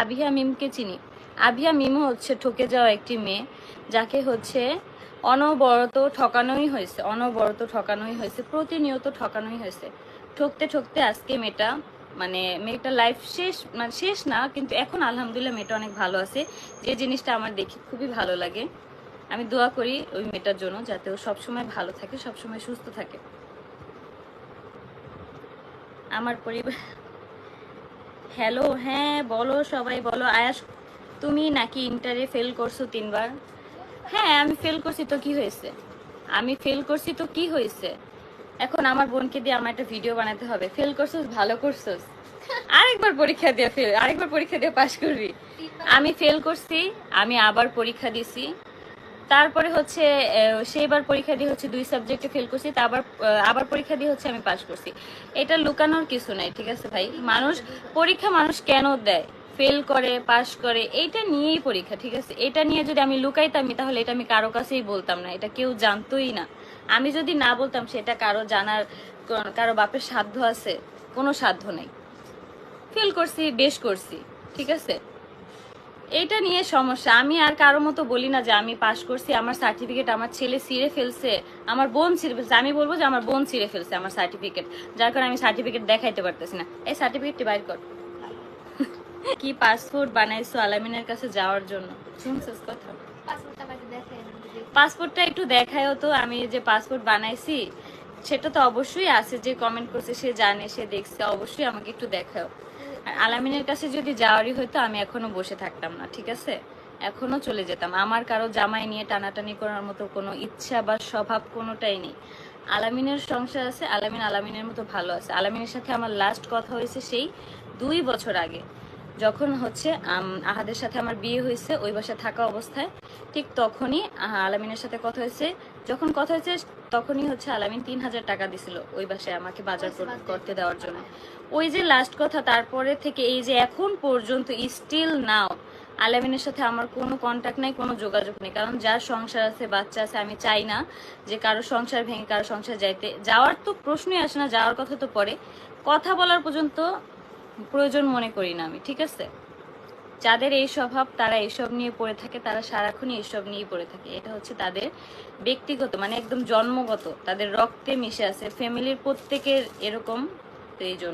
আবিহা মিমকে চিনি। আবিহা মিমও হচ্ছে ঠকে যাওয়া একটি মেয়ে, যাকে হচ্ছে অনবরত ঠকানোই হয়েছে, অনবরত ঠকানোই হয়েছে, প্রতিনিয়ত ঠকানোই হয়েছে। ঠকতে ঠকতে আজকে মেয়েটা মানে মেয়েটা লাইফ শেষ মানে শেষ না, কিন্তু এখন আলহামদুলিল্লাহ মেয়েটা অনেক ভালো আছে। যে জিনিসটা আমার দেখে খুবই ভালো লাগে। আমি দোয়া করি ওই মেয়েটার জন্য যাতে ও সবসময় ভালো থাকে, সবসময় সুস্থ থাকে। আমার পরিবার হ্যালো হ্যাঁ বলো, সবাই বলো। আয়াস, তুমি নাকি ইন্টারে ফেল করছ তিনবার? হ্যাঁ আমি ফেল করছি, তো কি হয়েছে? আমি ফেল করছি, তো কি হয়েছে? এখন আমার বোনকে দিয়ে আমার একটা ভিডিও বানাতে হবে। ফেল করছোস, ভালো করছোস? আরেকবার পরীক্ষা দিয়ে ফেল আরেকবার পরীক্ষা দিয়ে পাশ করবি। আমি ফেল করছি, আমি আবার পরীক্ষা দিছি। তারপরে হচ্ছে সেইবার পরীক্ষা দিয়ে হচ্ছে দুই সাবজেক্টে ফেল করছি, তা আবার আবার পরীক্ষা দিয়ে হচ্ছে আমি পাশ করছি। এটা লুকানোর কিছু নাই, ঠিক আছে ভাই? মানুষ, পরীক্ষা মানুষ কেন দেয়? ফেল করে পাশ করে, এইটা নিয়েই পরীক্ষা, ঠিক আছে? এটা নিয়ে যদি আমি লুকাইতামই, তাহলে এটা আমি কারও কাছেই বলতাম না, এটা কেউ জানতোই না। আমি যদি না বলতাম, সেটা কারও জানার কারও বাপের সাধ্য আছে? কোনো সাধ্য নাই। ফেল করছি, বেশ করছি, ঠিক আছে? এইটা নিয়ে সমস্যা। আমি আর কারও মতো বলি না যে আমি পাশ করছি, আমার সার্টিফিকেট আমার ছেলে ছিঁড়ে ফেলছে, আমার বোন ছিঁড়ে ফেলছে। আমি বলব যে আমার বোন ছিঁড়ে ফেলছে আমার সার্টিফিকেট যার কারণে আমি সার্টিফিকেট দেখাইতে পারতেছি না। এই সার্টিফিকেটটি বাইর কর। কি পাসপোর্ট বানাইছো আলামিনের কাছে যাওয়ার জন্য? শুনছিস কথা। পাসপোর্টটা একটু দেখায়ও তো, আমি যে পাসপোর্ট বানাইছি, সেটা তো অবশ্যই আছে, যে কমেন্ট করছে সে জানে, সে দেখছে, অবশ্যই আমাকে একটু দেখাও আর আলামিনের কাছে যদি যাওয়ারই হইতো, আমি এখনও বসে থাকতাম না, ঠিক আছে? এখনও চলে যেতাম। আমার কারও জামাই নিয়ে টানাটানি করার মতো কোনো ইচ্ছা বা স্বভাব কোনোটাই নেই। আলামিনের সংসার আছে, আলামিন আলামিনের মতো ভালো আছে। আলামিনের সাথে আমার লাস্ট কথা হয়েছে সেই দুই বছর আগে। যখন হচ্ছে আহাদের সাথে আমার বিয়ে হয়েছে ওই বাসায় থাকা অবস্থায় ঠিক তখনই আলামিনের সাথে কথা হয়েছে। যখন কথা হয়েছে তখনই হচ্ছে আলামিন তিন হাজার টাকা দিছিল ওই বাসায় আমাকে বাজার করতে দেওয়ার জন্য। ওই যে লাস্ট কথা তারপরে থেকে এই যে এখন পর্যন্ত স্টিল নাও আলামিনের সাথে আমার কোনো কন্ট্যাক্ট নাই কোনো যোগাযোগ নেই। কারণ যার সংসার আছে বাচ্চা আছে আমি চাই না যে কারও সংসার ভেঙে কারও সংসার যাইতে। যাওয়ার তো প্রশ্নই আসে না যাওয়ার কথা তো পরে কথা বলার পর্যন্ত প্রয়োজন মনে করি না আমি, ঠিক আছে? যাদের এই স্বভাব, তারা এইসব নিয়ে পড়ে থাকে, তারা সারাক্ষণই এইসব নিয়ে পড়ে থাকে। এটা হচ্ছে তাদের ব্যক্তিগত মানে একদম জন্মগত, তাদের রক্তে মিশে আছে। ফ্যামিলির প্রত্যেকের এরকম জন্য।